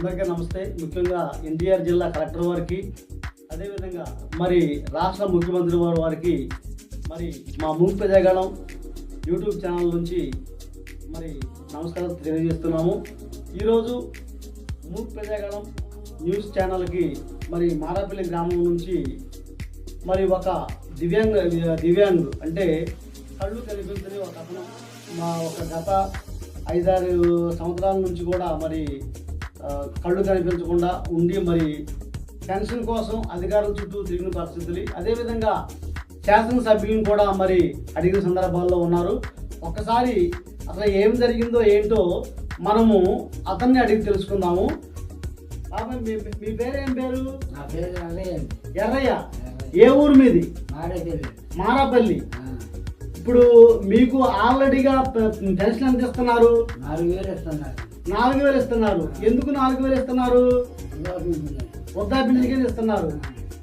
అందరికీ నమస్తే. ముఖ్యంగా ఎన్టీఆర్ జిల్లా కలెక్టర్ వారికి అదేవిధంగా మరి రాష్ట్ర ముఖ్యమంత్రి వారి వారికి మరి మా ముంపు ప్రజాగణం యూట్యూబ్ ఛానల్ నుంచి మరి నమస్కారం తెలియజేస్తున్నాము. ఈరోజు మూక్ ప్రజాగణం న్యూస్ ఛానల్కి మరి మారాపల్లి గ్రామం నుంచి మరి ఒక దివ్యాంగ దివ్యాంగు అంటే కళ్ళు కనిపించని ఒక అతను మా ఒక గత ఐదారు సంవత్సరాల నుంచి కూడా మరి కళ్ళు కనిపించకుండా ఉండి మరి పెన్షన్ కోసం అధికారుల చుట్టూ తిరిగిన పరిస్థితులు. అదేవిధంగా శాసనసభ్యులను కూడా మరి అడిగిన సందర్భాల్లో ఉన్నారు. ఒక్కసారి అసలు ఏం జరిగిందో ఏంటో మనము అతన్ని అడిగి తెలుసుకుందాము. మీ మీ పేరు ఏం పేరు? నా పేరు ఎర్రయ్య. ఏ ఊరు మీది? మారాపల్లి. ఇప్పుడు మీకు ఆల్రెడీగా పెన్షన్ ఎంత ఇస్తున్నారు? నాలుగు వేలు ఇస్తున్నారు. నాలుగు వేలు ఇస్తున్నారు. ఎందుకు నాలుగు వేలు ఇస్తున్నారు? గవర్నమెంట్ వృద్ధాప్య కింద ఇస్తున్నారు.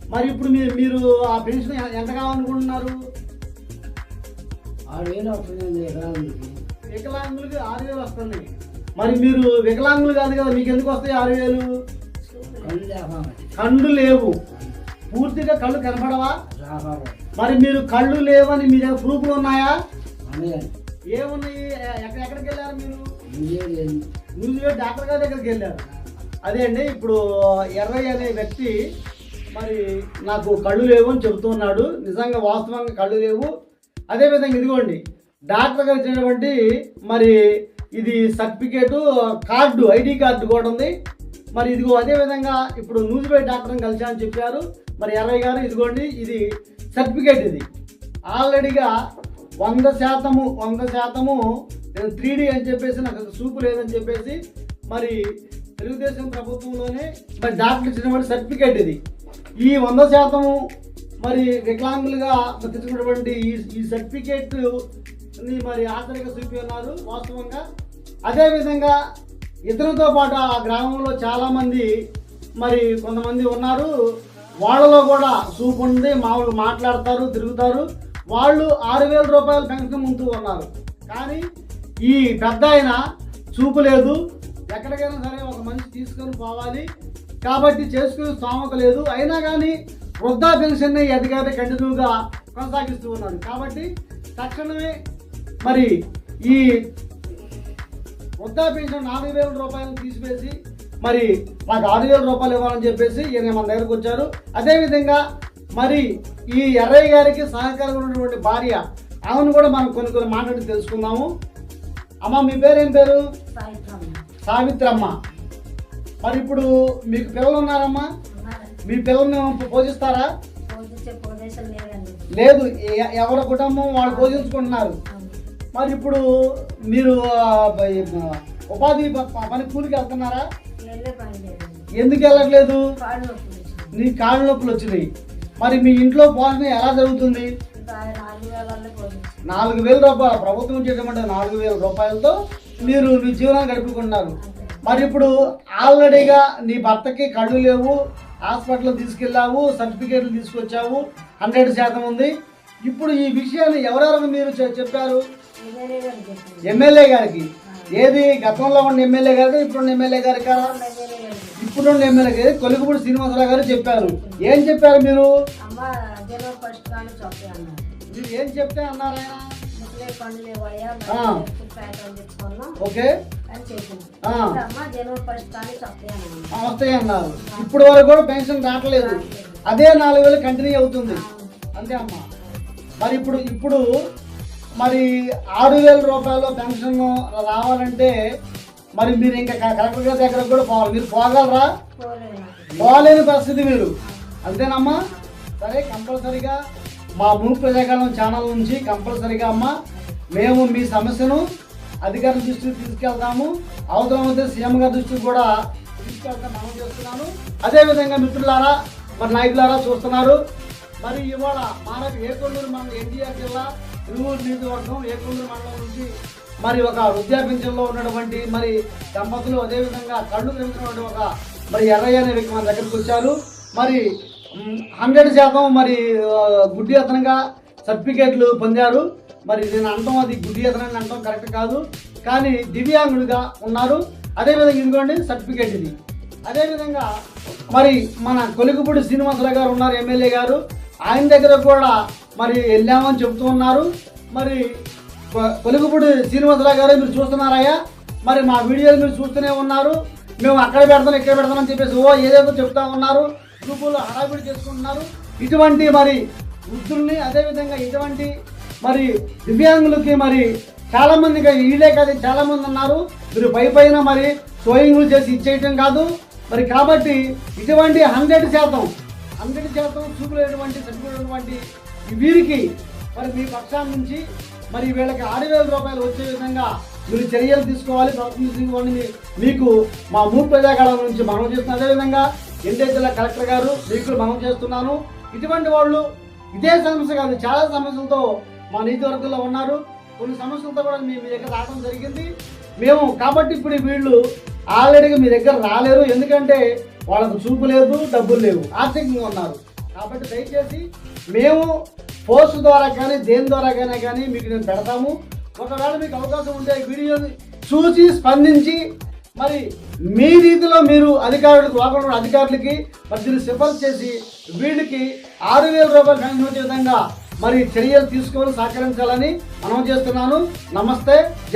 మరి ఇప్పుడు మీరు మీరు ఆ పెన్షన్ ఎంత కావాలనుకుంటున్నారు? ఆరు వేలు ఎకరానికి. వికలాంగులకి ఆరు వేలు వస్తుంది. మరి మీరు వికలాంగులు కాదు కదా మీకు ఎందుకు వస్తాయి ఆరు వేలు? కళ్ళు లేవు? పూర్తిగా కళ్ళు కనపడవా? మరి మీరు కళ్ళు లేవని మీ దగ్గర ప్రూఫ్లు ఉన్నాయా? ఏమున్నాయి? ఎక్కడికి వెళ్ళారు మీరు? ఇంజనీర్ డాక్టర్ గారి దగ్గరికి వెళ్ళారు. అదే అండి ఇప్పుడు ఎర్రయ్య అనే వ్యక్తి మరి నాకు కళ్ళు లేవు అని చెబుతున్నాడు నిజంగా వాస్తవంగా కళ్ళు లేవు. అదేవిధంగా ఇదిగోండి డాక్టర్ గారు ఇచ్చినటువంటి మరి ఇది సర్టిఫికేటు కార్డు ఐడి కార్డు కూడా ఉంది. మరి ఇదిగో అదేవిధంగా ఇప్పుడు న్యూజిలాండ్ డాక్టర్ని కలిశామని అని చెప్పారు. మరి ఎర్రయ్య గారు ఇదిగోండి ఇది సర్టిఫికేట్ ఇది. ఆల్రెడీగా వంద శాతము వంద శాతము త్రీ డీ అని చెప్పేసి నాకు అసలు చూపు లేదని చెప్పేసి మరి తెలుగుదేశం ప్రభుత్వంలోనే మరి డాక్టర్ ఇచ్చినటువంటి సర్టిఫికేట్ ఇది. ఈ వంద శాతము మరి వికలాంగులుగా తెచ్చుకున్నటువంటి ఈ ఈ సర్టిఫికేట్ మరి ఆచరిక చూపి ఉన్నారు వాస్తవంగా. అదేవిధంగా ఇతరులతో పాటు ఆ గ్రామంలో చాలామంది మరి కొంతమంది ఉన్నారు. వాళ్ళలో కూడా చూపు ఉంది మామూలు మాట్లాడతారు తిరుగుతారు. వాళ్ళు ఆరు వేల రూపాయల పెన్షన్ ముందు ఉన్నారు. కానీ ఈ పెద్ద ఆయన చూపు లేదు. ఎక్కడికైనా సరే ఒక మనిషి తీసుకొని పోవాలి. కాబట్టి చేసుకునే స్తోమత లేదు. అయినా కానీ వృద్ధా పెన్షన్ ఈ అధికారి కంటిన్యూగా కొనసాగిస్తూ ఉన్నారు కాబట్టి తక్షణమే మరి ఈ వృద్ధా పెన్షన్ నాలుగు వేల రూపాయలు తీసివేసి మరి మాకు ఆరు వేల రూపాయలు ఇవ్వాలని చెప్పేసి ఈయన మన దగ్గరకు వచ్చారు. అదేవిధంగా మరి ఈ ఎర్రయ్య గారికి సహకారంగా ఉన్నటువంటి భార్య ఆమెను కూడా మనం కొన్ని కొన్ని మాట్లాడి తెలుసుకుందాము. అమ్మ మీ పేరేం పేరు? సావిత్రమ్మ. మరి ఇప్పుడు మీకు పిల్లలు ఉన్నారమ్మా? మీ పిల్లల్ని పోషిస్తారా లేదు ఎవరి కుటుంబం వాళ్ళు పోషించుకుంటున్నారు మరి ఇప్పుడు మీరు ఉపాధి పని కూలికి వెళ్తున్నారా? ఎందుకు వెళ్ళట్లేదు. నీ కాళ్ళ నొప్పులు వచ్చినాయి. మరి మీ ఇంట్లో పోషణ ఎలా జరుగుతుంది? నాలుగు వేల రూపాయలు ప్రభుత్వం ఇచ్చేటటువంటి నాలుగు వేల రూపాయలతో మీరు మీ జీవనాన్ని గడుపుకుంటున్నారు. మరి ఇప్పుడు ఆల్రెడీగా నీ భర్తకి కళ్ళు లేవు హాస్పిటల్ తీసుకెళ్ళావు సర్టిఫికేట్లు తీసుకొచ్చావు హండ్రెడ్ శాతం ఉంది. ఇప్పుడు ఈ విషయాన్ని ఎవరెవరికి మీరు చెప్పారు. ఎమ్మెల్యే గారికి. ఏది? గతంలో ఉన్న ఎమ్మెల్యే గారికి ఇప్పుడున్న ఎమ్మెల్యే అని ఇప్పుడున్న ఎమ్మెల్యే గారి కొలికపూడి శ్రీనివాసరావు గారు చెప్పారు. ఏం చెప్పారు మీరు? మీరు ఏం చెప్తే అన్నారు ఆయన? ఓకే. ఇప్పుడు వస్తాయి అన్నారు. ఇప్పుడు వరకు కూడా పెన్షన్ రావట్లేదు. అదే నాలుగు వేలు కంటిన్యూ అవుతుంది. అంతే అమ్మా. మరి ఇప్పుడు ఇప్పుడు మరి ఆరు వేల రూపాయల పెన్షన్ రావాలంటే మరి మీరు ఇంకా కలెక్టర్ గారి దగ్గరకు కూడా పోవాలి. మీరు పోగలరా? పోలేని పరిస్థితి మీరు. అంతేనమ్మా? సరే కంపల్సరీగా మా మూడు ప్రజాకాలం ఛానల్ నుంచి కంపల్సరీగా అమ్మ మేము మీ సమస్యను అధికారుల దృష్టికి తీసుకెళ్తాము. అవసరమైతే సీఎం గారి దృష్టికి కూడా తీసుకెళ్తాం మనం చేస్తున్నాను. అదేవిధంగా మిత్రులారా మరి నాయకులారా చూస్తున్నారు. మరి ఇవాళ మనకు ఏకొల్లూరు మండలం ఎన్టీఆర్ జిల్లా తిరువూరు నియోజకవర్గం ఏకొల్లూరు మండలం నుంచి మరి ఒక వృద్ధాపించంలో ఉన్నటువంటి మరి దంపతులు అదేవిధంగా కళ్ళు కలిగినటువంటి ఒక మరి ఎర్రయ్య అనే వ్యక్తి మన దగ్గరికి వచ్చారు. మరి హండ్రెడ్ శాతం మరి గుడ్డి అతనంగా సర్టిఫికేట్లు పొందారు. మరి నేను అంటాం అది గుడ్డి అతనని అంటాం కరెక్ట్ కాదు. కానీ దివ్యాంగుడిగా ఉన్నారు. అదేవిధంగా ఇదిగోండి సర్టిఫికేట్ ఇది. అదేవిధంగా మరి మన కొలుగుపూడి శ్రీనివాసరావు గారు ఉన్నారు ఎమ్మెల్యే గారు. ఆయన దగ్గర కూడా మరి వెళ్ళామని చెప్తూ ఉన్నారు. మరి కొ- కొలుగుపూడి శ్రీనివాసరావు గారు మీరు చూస్తున్నారయ్యా మరి మా వీడియోలు మీరు చూస్తూనే ఉన్నారు. మేము అక్కడ పెడతాం ఇక్కడ పెడతామని చెప్పేసి ఓ ఏదేదో చెప్తా ఉన్నారు. గ్రూపుల్లో హడావిడి చేసుకుంటున్నారు. ఇటువంటి మరి వృద్ధుల్ని అదేవిధంగా ఇటువంటి మరి దివ్యాంగులకి మరి చాలా వీళ్ళే కాదు చాలామంది ఉన్నారు. మీరు పై పైన మరి సోయింగ్లు చేసి ఇచ్చేయటం కాదు. మరి కాబట్టి ఇటువంటి హండ్రెడ్ శాతం హండ్రెడ్ శాతం చూపులేటువంటి చనిపోయినటువంటి వీరికి మరి మీ పక్షాన్ని నుంచి మరి వీళ్ళకి ఆరు వేల రూపాయలు వచ్చే విధంగా మీరు చర్యలు తీసుకోవాలి. ప్రభుత్వం తీసుకోవాలని మీకు మా మూడు ప్రజాకాలం నుంచి మనం చేస్తున్నాం. అదేవిధంగా ఎన్టీఆర్ జిల్లా కలెక్టర్ గారు మీకు మనం చేస్తున్నాను. ఇటువంటి వాళ్ళు ఇదే సమస్య కాదు చాలా సమస్యలతో మా నీతి వర్గంలో ఉన్నారు. కొన్ని సమస్యలతో కూడా మీ మీ దగ్గర రావడం జరిగింది. మేము కాబట్టి ఇప్పుడు వీళ్ళు ఆల్రెడీగా మీ దగ్గర రాలేరు. ఎందుకంటే వాళ్ళకు చూపు లేదు డబ్బులు లేవు. ఆర్థికంగా ఉన్నారు. కాబట్టి దయచేసి మేము పోస్ట్ ద్వారా కానీ దేని ద్వారా కానీ కానీ మీకు నేను పెడతాము. ఒకవేళ మీకు అవకాశం ఉంటే వీడియోని చూసి స్పందించి మరి మీ రీతిలో మీరు అధికారులకు లోపల అధికారులకి మరి దీన్ని సిఫార్సు చేసి వీళ్ళకి ఆరు వేల రూపాయలు పెన్షన్ వచ్చే విధంగా మరి చర్యలు తీసుకోవాలని సహకరించాలని మనం చేస్తున్నాను. నమస్తే. జై